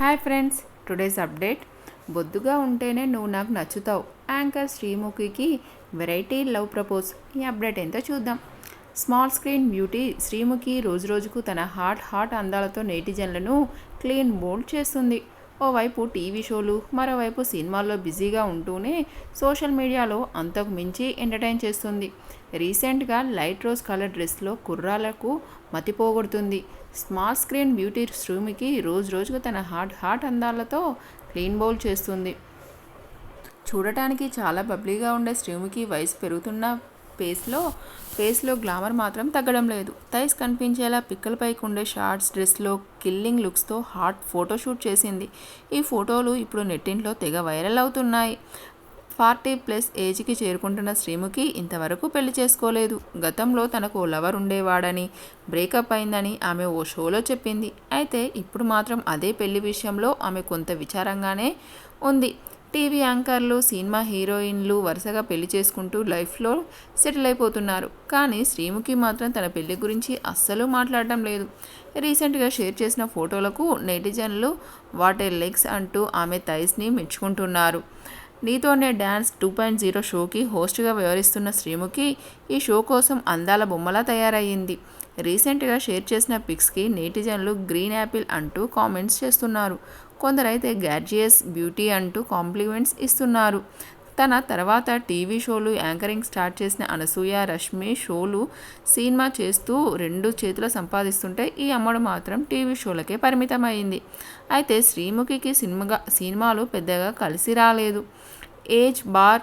Hi friends today's update. బొద్దుగా ఉంటేనే నువ్వు నాకు నచ్చుతావు. యాంకర్ శ్రీముఖికి వెరైటీ లవ్ ప్రపోజ్. ఈ అప్డేట్ ఏంటో చూద్దాం. స్మాల్ స్క్రీన్ బ్యూటీ శ్రీముఖి రోజు రోజుకు తన హాట్ హాట్ అందాలతో నేటిజన్లను క్లీన్ బోల్డ్ చేస్తుంది. ఓవైపు టీవీ షోలు మరోవైపు సినిమాల్లో బిజీగా ఉంటూనే సోషల్ మీడియాలో అంతకు మించి ఎంటర్టైన్ చేస్తుంది. రీసెంట్గా లైట్ రోజ్ కలర్ డ్రెస్లో కుర్రాలకు మతిపోగొడుతుంది స్మాల్ స్క్రీన్ బ్యూటీ శ్రూమికి రోజు రోజుకు తన హాట్ హాట్ అందాలతో క్లీన్ బౌల్ చేస్తుంది. చూడటానికి చాలా బబ్లీగా ఉండే శ్రీముఖి వయసు పెరుగుతున్న ఫేస్లో ఫేస్లో గ్లామర్ మాత్రం తగ్గడం లేదు. థైస్ కనిపించేలా పిక్కలపైకి ఉండే షార్ట్స్ డ్రెస్లో కిల్లింగ్ లుక్స్తో హాట్ ఫోటోషూట్ చేసింది. ఈ ఫోటోలు ఇప్పుడు నెట్టింట్లో తెగ వైరల్ అవుతున్నాయి. ఫార్టీ ప్లస్ ఏజ్కి చేరుకుంటున్న శ్రీముఖి ఇంతవరకు పెళ్ళి చేసుకోలేదు. గతంలో తనకు ఓ లవర్ ఉండేవాడని బ్రేకప్ అయిందని ఆమె ఓ షోలో చెప్పింది. అయితే ఇప్పుడు మాత్రం అదే పెళ్ళి విషయంలో ఆమె కొంత విచారంగానే ఉంది. టీవీ యాంకర్లు సినిమా హీరోయిన్లు వరుసగా పెళ్ళి చేసుకుంటూ లైఫ్లో సెటిల్ అయిపోతున్నారు. కానీ శ్రీముఖి మాత్రం తన పెళ్ళి గురించి అస్సలు మాట్లాడటం లేదు. రీసెంట్గా షేర్ చేసిన ఫోటోలకు నెటిజన్లు వాటే లెగ్స్ అంటూ ఆమె థైస్ని మెచ్చుకుంటున్నారు. నీతోనే డ్యాన్స్ టూ పాయింట్ జీరో షోకి హోస్ట్గా వ్యవహరిస్తున్న శ్రీముఖి ఈ షో కోసం అందాల బొమ్మలా తయారయ్యింది. రీసెంట్గా షేర్ చేసిన పిక్స్కి నేటిజన్లు గ్రీన్ యాపిల్ అంటూ కామెంట్స్ చేస్తున్నారు. కొందరైతే గ్యాడ్జియస్ బ్యూటీ అంటూ కాంప్లిమెంట్స్ ఇస్తున్నారు. తన తర్వాత టీవీ షోలు యాంకరింగ్ స్టార్ట్ చేసిన అనసూయ రష్మి షోలు సినిమా చేస్తూ రెండు చేతులు సంపాదిస్తుంటే ఈ అమ్మడు మాత్రం టీవీ షోలకే పరిమితమైంది. అయితే శ్రీముఖికి సినిమాగా సినిమాలు పెద్దగా కలిసి రాలేదు. ఏజ్ బార్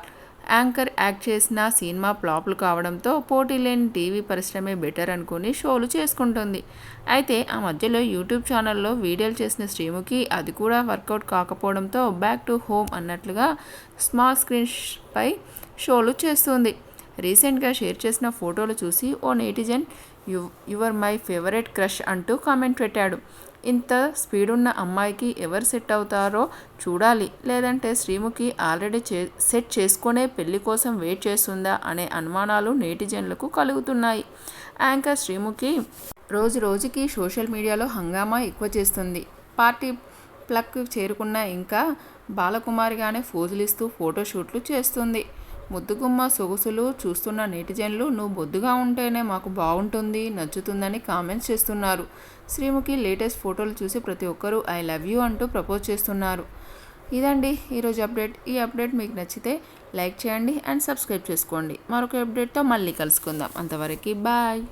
యాంకర్ యాక్ట్ చేసిన సినిమా ఫ్లాప్లు కావడంతో పోటీ లేని టీవీ పరిశ్రమే బెటర్ అనుకుని షోలు చేసుకుంటుంది. అయితే ఆ మధ్యలో యూట్యూబ్ ఛానల్లో వీడియోలు చేసిన శ్రీముఖి అది కూడా వర్కౌట్ కాకపోవడంతో బ్యాక్ టు హోమ్ అన్నట్లుగా స్మాల్ స్క్రీన్ పై షోలు చేస్తుంది. రీసెంట్గా షేర్ చేసిన ఫోటోలు చూసి ఓ netizen you your my favourite crush అంటూ కామెంట్ పెట్టాడు. ఇంత స్పీడ్ ఉన్న అమ్మాయికి ఎవరు సెట్ అవుతారో చూడాలి. లేదంటే శ్రీముఖి ఆల్రెడీ చే సెట్ చేసుకునే పెళ్ళి కోసం వెయిట్ చేస్తుందా అనే అనుమానాలు నేటిజన్లకు కలుగుతున్నాయి. యాంకర్ శ్రీముఖి రోజు రోజుకి సోషల్ మీడియాలో హంగామా ఎక్కువ చేస్తుంది. పార్టీ ప్లక్ చేరుకున్న ఇంకా బాలకుమారిగానే ఫోజులిస్తూ ఫోటోషూట్లు చేస్తుంది. ముద్దుగుమ్మ సొగుసులు చూస్తున్న నెటిజన్లు నువ్వు బొద్దుగా ఉంటేనే మాకు బాగుంటుంది నచ్చుతుందని కామెంట్స్ చేస్తున్నారు. శ్రీముఖి లేటెస్ట్ ఫోటోలు చూసి ప్రతి ఒక్కరూ ఐ లవ్ యూ అంటూ ప్రపోజ్ చేస్తున్నారు. ఇదండి ఈరోజు అప్డేట్. ఈ అప్డేట్ మీకు నచ్చితే లైక్ చేయండి అండ్ సబ్స్క్రైబ్ చేసుకోండి. మరొక అప్డేట్తో మళ్ళీ కలుసుకుందాం. అంతవరకు బాయ్.